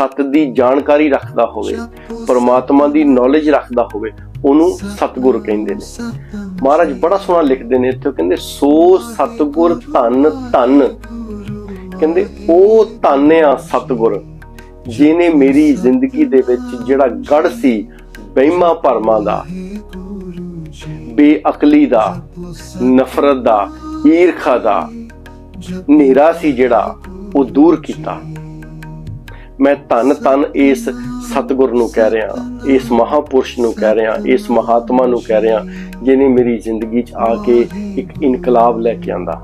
ਸਤ ਦੀ ਜਾਣਕਾਰੀ ਰੱਖਦਾ ਹੋਵੇ, ਪਰਮਾਤਮਾ ਦੀ ਨੌਲੇਜ ਰੱਖਦਾ ਹੋਵੇ, ਉਹਨੂੰ ਸਤਿਗੁਰ ਕਹਿੰਦੇ ਨੇ। ਮਹਾਰਾਜ ਬੜਾ ਸੋਹਣਾ ਲਿਖਦੇ ਨੇ ਇੱਥੇ ਕਹਿੰਦੇ, ਸੋ ਸਤਿਗੁਰ ਧੰਨ ਧੰਨ। ਕਹਿੰਦੇ, ਉਹ ਧੰਨ ਆ ਜਿਨੇ ਮੇਰੀ ਜ਼ਿੰਦਗੀ ਦੇ ਵਿੱਚ ਜਿਹੜਾ ਗੜ ਸੀ ਬਹਿਮਾ ਭਰਮਾਂ ਦਾ, ਬੇਅਕਲੀ ਦਾ, ਨਫ਼ਰਤ ਦਾ, ਈਰਖਾ ਦਾ, ਹਨੇਰਾ ਸੀ ਜਿਹੜਾ, ਉਹ ਦੂਰ ਕੀਤਾ। ਮੈਂ ਧੰਨ ਧੰਨ ਇਸ ਸਤਿਗੁਰ ਨੂੰ ਕਹਿ ਰਿਹਾ, ਇਸ ਮਹਾਪੁਰਸ਼ ਨੂੰ ਕਹਿ ਰਿਹਾ, ਇਸ ਮਹਾਤਮਾ ਨੂੰ ਕਹਿ ਰਿਹਾ ਜਿਨੇ ਮੇਰੀ ਜ਼ਿੰਦਗੀ 'ਚ ਆ ਕੇ ਇੱਕ ਇਨਕਲਾਬ ਲੈ ਕੇ ਆਂਦਾ।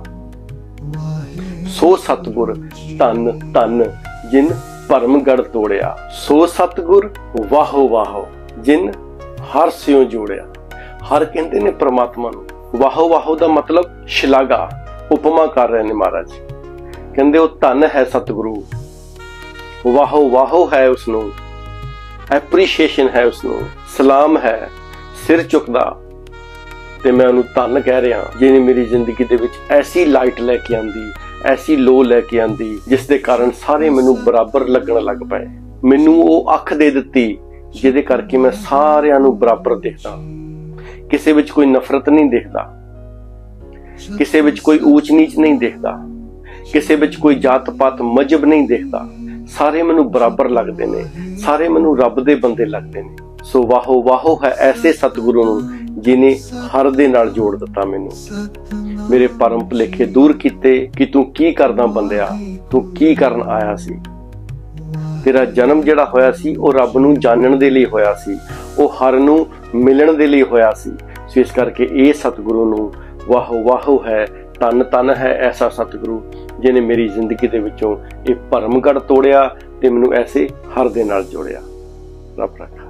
ਸੋ ਸਤਿਗੁਰ ਧੰਨ ਧੰਨ ਜਿਨ ਭਰਮਗੜ ਤੋੜਿਆ, ਸੋ ਸਤਿਗੁਰ, ਵਾਹੋ ਵਾਹੋ, ਜਿਨ ਹਰ ਸਿਉ ਜੋੜਿਆ। ਹਰ ਕਹਿੰਦੇ ਨੇ ਪ੍ਰਮਾਤਮਾ ਨੂੰ, ਵਾਹੋ ਵਾਹੋ ਦਾ ਮਤਲਬ ਸ਼ਲਾਘਾ, ਉਪਮਾ ਕਰ ਰਹੇ ਨੇ ਮਹਾਰਾਜ। ਕਹਿੰਦੇ ਉਹ ਧੰਨ ਹੈ ਸਤਿਗੁਰੂ ਵਾਹੋ ਵਾਹੋ ਹੈ ਉਸ ਨੂੰ ਐਪਰੀਸ਼ੀਏਸ਼ਨ ਹੈ ਉਸ ਨੂੰ ਸਲਾਮ ਹੈ, ਸਿਰ ਝੁਕਦਾ। ਤੇ ਮੈਂ ਉਹਨੂੰ ਧੰਨ ਕਹਿ ਰਿਹਾ, ਜਿਹਨੇ ਮੇਰੀ ਜ਼ਿੰਦਗੀ ਦੇ ਵਿੱਚ ਐਸੀ ਲਾਈਟ ਲੈ ਕੇ ਆਂਦੀ, ਐਸੀ ਲੋ ਲੈ ਕੇ ਆਂਦੀ, ਜਿਸ ਦੇ ਕਾਰਨ ਸਾਰੇ ਮੈਨੂੰ ਬਰਾਬਰ ਲੱਗਣ ਲੱਗ ਪਏ। ਮੈਨੂੰ ਉਹ ਅੱਖ ਦੇ ਦਿੱਤੀ, ਜਿਹਦੇ ਕਰਕੇ ਮੈਂ ਸਾਰਿਆਂ ਨੂੰ ਬਰਾਬਰ ਦੇਖਦਾ। ਕਿਸੇ ਵਿੱਚ ਕੋਈ ਨਫ਼ਰਤ ਨਹੀਂ ਦੇਖਦਾ। ਕਿਸੇ ਵਿੱਚ ਕੋਈ ਊਚ ਨੀਚ ਨਹੀਂ ਦੇਖਦਾ। ਕਿਸੇ ਵਿੱਚ ਕੋਈ ਜਾਤ ਪਾਤ ਮਜਬ ਨਹੀਂ ਦੇਖਦਾ। ਸਾਰੇ ਮੈਨੂੰ ਬਰਾਬਰ ਲੱਗਦੇ ਨੇ, ਸਾਰੇ ਮੈਨੂੰ ਰੱਬ ਦੇ ਬੰਦੇ ਲੱਗਦੇ ਨੇ। ਸੋ ਵਾਹੋ ਵਾਹੋ ਹੈ ਐਸੇ ਸਤਿਗੁਰੂ ਨੂੰ ਜਿਨੇ ਹਰ ਦੇ ਨਾਲ ਜੋੜ ਦਿੱਤਾ ਮੈਨੂੰ। ਮੇਰੇ ਪਰਮ ਭੁਲੇਖੇ ਦੂਰ ਕੀਤੇ ਕਿ ਤੂੰ ਕੀ ਕਰਦਾ ਬੰਦਿਆ, ਤੂੰ ਕੀ ਕਰਨ ਆਇਆ ਸੀ? ਤੇਰਾ ਜਨਮ ਜਿਹੜਾ ਹੋਇਆ ਸੀ, ਉਹ ਰੱਬ ਨੂੰ ਜਾਣਨ ਦੇ ਲਈ ਹੋਇਆ ਸੀ। ਉਹ ਹਰ ਨੂੰ ਮਿਲਣ ਦੇ ਲਈ ਹੋਇਆ ਸੀ। ਸੋ ਇਸ ਕਰਕੇ ਇਹ ਸਤਿਗੁਰੂ ਨੂੰ ਵਾਹੋ ਵਾਹੋ ਹੈ ਤਨ ਤਨ ਹੈ ਐਸਾ ਸਤਿਗੁਰੂ ਜਿਨੇ ਮੇਰੀ ਜ਼ਿੰਦਗੀ ਦੇ ਵਿੱਚੋਂ ਇਹ ਭਰਮਗੜ ਤੋੜਿਆ ਤੇ ਮੈਨੂੰ ਐਸੇ ਹਰ ਦੇ ਨਾਲ ਜੋੜਿਆ। ਰੱਬ ਰੱਖਾ।